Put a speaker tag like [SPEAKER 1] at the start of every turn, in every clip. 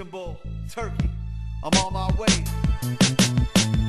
[SPEAKER 1] Istanbul, Turkey. I'm on my way.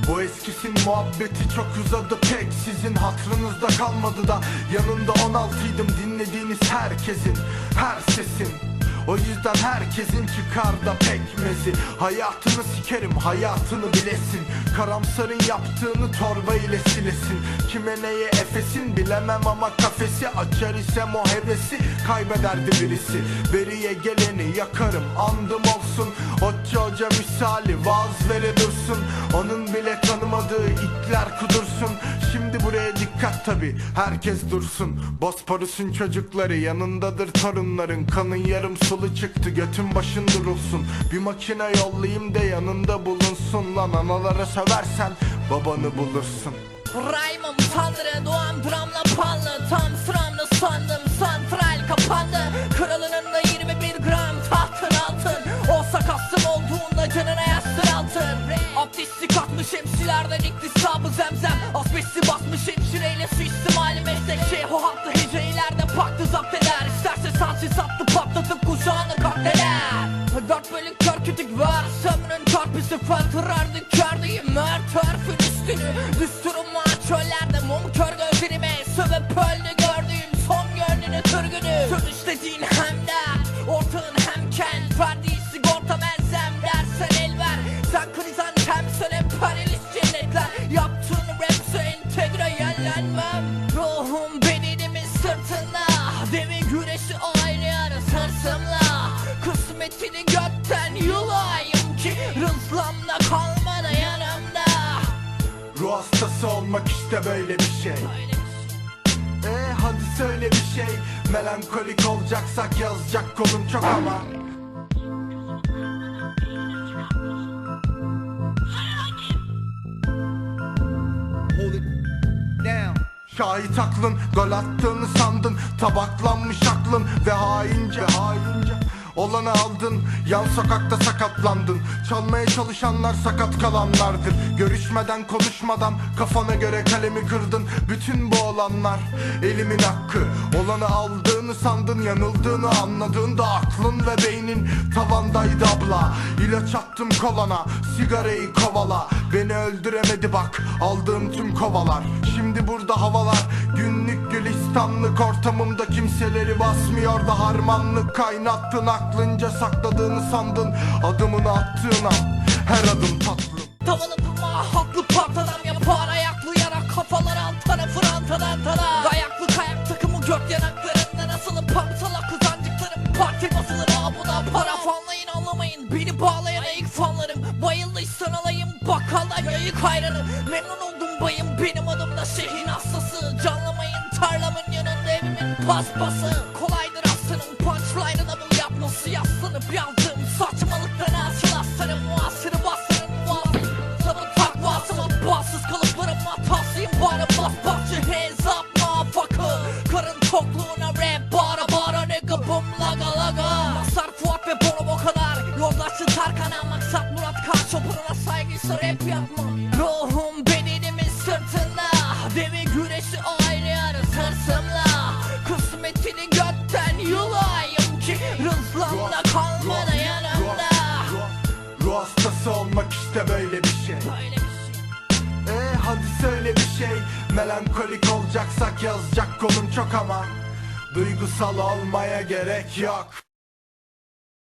[SPEAKER 2] Bu eskisin muhabbeti çok uzadı pek Sizin hatırınızda kalmadı da Yanında 16'ydım dinlediğiniz herkesin Her sesin o yüzden herkesin çıkar da pekmezi. Hayatını sikerim hayatını bilesin. Karamsarın yaptığını torba ile silesin. Kime neye efesin bilemem ama kafesi Açar isem o hevesi. Kaybederdi birisi. Beriye geleni yakarım andım olsun. Otçu hoca misali vaaz vere dursun. Onun bile tanımadığı itler kudursun. Şimdi buraya dikkat tabi herkes dursun. Bosporus'un çocukları yanındadır torunların Kanın yarım sulu çıktı götün başın durulsun. Bir makine yollayayım da yanında bulunsun Lan. Analara söversen babanı bulursun.
[SPEAKER 3] Raymond Tanrı doğan dramla panlı Tam sıramda sandım santral kapandı. Kralının da 21 gram tahtın altın. Olsa kastım olduğunda canına yastır altın. Abdesti katmış hemşilerden Kütük var. Sömrün çarpısı fırtırardı kördeyim Mert örfün üstünü. Düsturum var çöllerde mum kör gözlerime Sövüp öldü gördüğüm son gönlünü türgünü. Söz istediğin hem dert Ortağın hem kent. Verdiği sigorta menzem dersen el ver. Sen krizantem sen emperyalist cennetler. Yaptığın rapse entegre yerlenmem Götten yulayım ki Rızlamda kalmadı yanımda.
[SPEAKER 2] Ruh hastası olmak işte böyle bir şey. E hadi söyle bir şey. Melankolik olacaksak yazacak kolum çok ama.
[SPEAKER 1] Hold it down.
[SPEAKER 2] Şahit aklın gol attığını sandın. Tabaklanmış aklın ve haince haince Olanı aldın yan sokakta sakatlandın. Çalmaya çalışanlar sakat kalanlardır. Görüşmeden konuşmadan kafana göre kalemi kırdın. Bütün bu olanlar elimin hakkı. Olanı aldığını sandın yanıldığını anladığında Aklın ve beynin tavandaydı abla. İlaç attım kolana sigarayı kovala. Beni öldüremedi bak aldığım tüm kovalar. Şimdi gülistanlık Ortamımda kimseleri basmıyor da harmanlık Kaynattın. Aklınca sakladığını sandın Adımını attığın an. Her adım tatlı.
[SPEAKER 3] Tavalı durma haklı partadan yapar Ayaklı yarak kafalar alt tarafı rantadan tara. Ayaklı kayak takımı gök yanaklarında nasıl parçala kızancıklarım Parti basılır. Ha bu da para fanlayın anlamayın. Beni bağlayan ilk fanlarım. Bayıldıysan alayım bakala yayık hayranı Memnun oldum bayım benim adım da şehrin paspası Kolaydır aslanım punchline'ına bul yapması Yaslanıp yazdığım saçmalıktan asıl aslanım Muasırı bastırın muasır Sabır takvası mı bassız kalıplarım hatasıyım Bana bas basçı hesap mafakı Karın tokluğuna rap bara bara nigga bum laga laga. Masar Fuat ve Bono o kadar. Yoldaşçı Tarkan'a maksat Murat Kar Çopuruna saygıysa rap yapma Ruhum bedenimin sırtında Devi güreşi oynuyoruz hırsımla
[SPEAKER 2] işte böyle bir şey
[SPEAKER 3] Böyle bir şey.
[SPEAKER 2] E hadi söyle bir şey. Melankolik olacaksak yazacak kolum çok ama Duygusal olmaya gerek yok